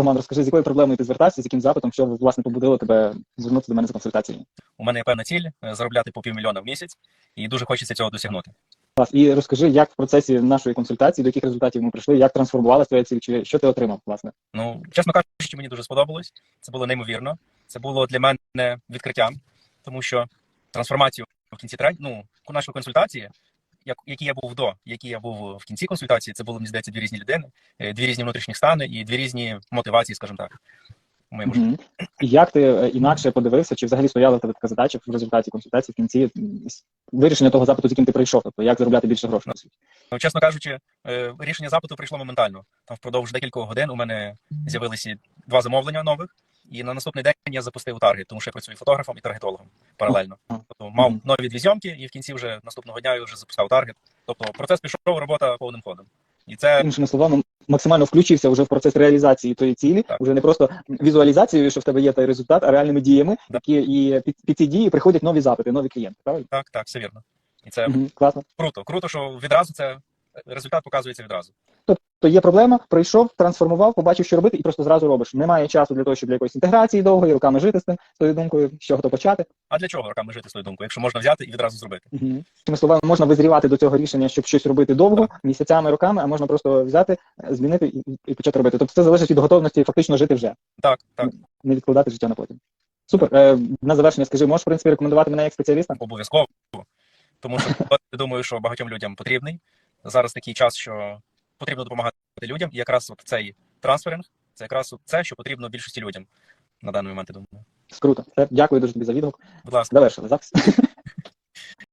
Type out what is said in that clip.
Роман, розкажи, з якою проблемою ти звертався, з яким запитом, що власне побудило тебе звернутися до мене за консультацією? У мене є певна ціль е, заробляти по півмільйона в місяць, і дуже хочеться цього досягнути. Клас. І розкажи, як в процесі нашої консультації, до яких результатів ми прийшли, як трансформувалася твоя ціль, чи що ти отримав, власне? Ну, чесно кажучи, мені дуже сподобалось. Це було неймовірно. Це було для мене відкриттям, тому що трансформацію в кінці трен... ну, нашої консультації, які я був до, які я був в кінці консультації, це було, мені здається, дві різні людини, е, дві різні внутрішні стани і дві різні мотивації, скажімо так. У моєму житті. І як ти е, інакше подивився, чи взагалі стояла тебе така задача в результаті консультації в кінці вирішення того запиту, з яким ти прийшов, тобто як заробляти більше грошей на світі? Ну, чесно кажучи, е, рішення запиту прийшло моментально. Там впродовж декількох годин у мене з'явилися два замовлення нових, і на наступний день я запустив таргет, тому що я працюю фотографом і таргетологом паралельно. Тобто мав нові дві зйомки, і в кінці вже наступного дня я вже запускав таргет. Тобто процес пішов, робота повним ходом. І це Іншими словами, максимально включився вже в процес реалізації тої цілі, Так. вже не просто візуалізацією, що в тебе є той результат, а реальними діями, Так. які і під, під ці дії приходять нові запити, нові клієнти. Правильно? так, так, все вірно. І це Мгм. Класно. круто. Круто, що відразу це результат показується відразу. То є проблема, прийшов, трансформував, побачив, що робити, і просто зразу робиш. Немає часу для того, щоб для якоїсь інтеграції довгої, руками жити з тим, з тою думкою, з чого то почати. А для чого роками жити свою думку, якщо можна взяти і відразу зробити? Угу. Тими словами, можна визрівати до цього рішення, щоб щось робити довго, місяцями, роками, а можна просто взяти, змінити і, і почати робити. Тобто це залежить від готовності фактично жити вже, Так, так, не відкладати життя на потім. Супер. Е, на завершення скажи, можеш в принципі рекомендувати мене як спеціаліста? обов'язково. Тому що я думаю, що багатьом людям потрібний. Зараз такий час, що потрібно допомагати людям, і якраз от цей трансферинг це якраз от це, що потрібно більшості людям на даний момент, я думаю. Круто. Дякую дуже тобі за відгук. Будь ласка. Завершили запис.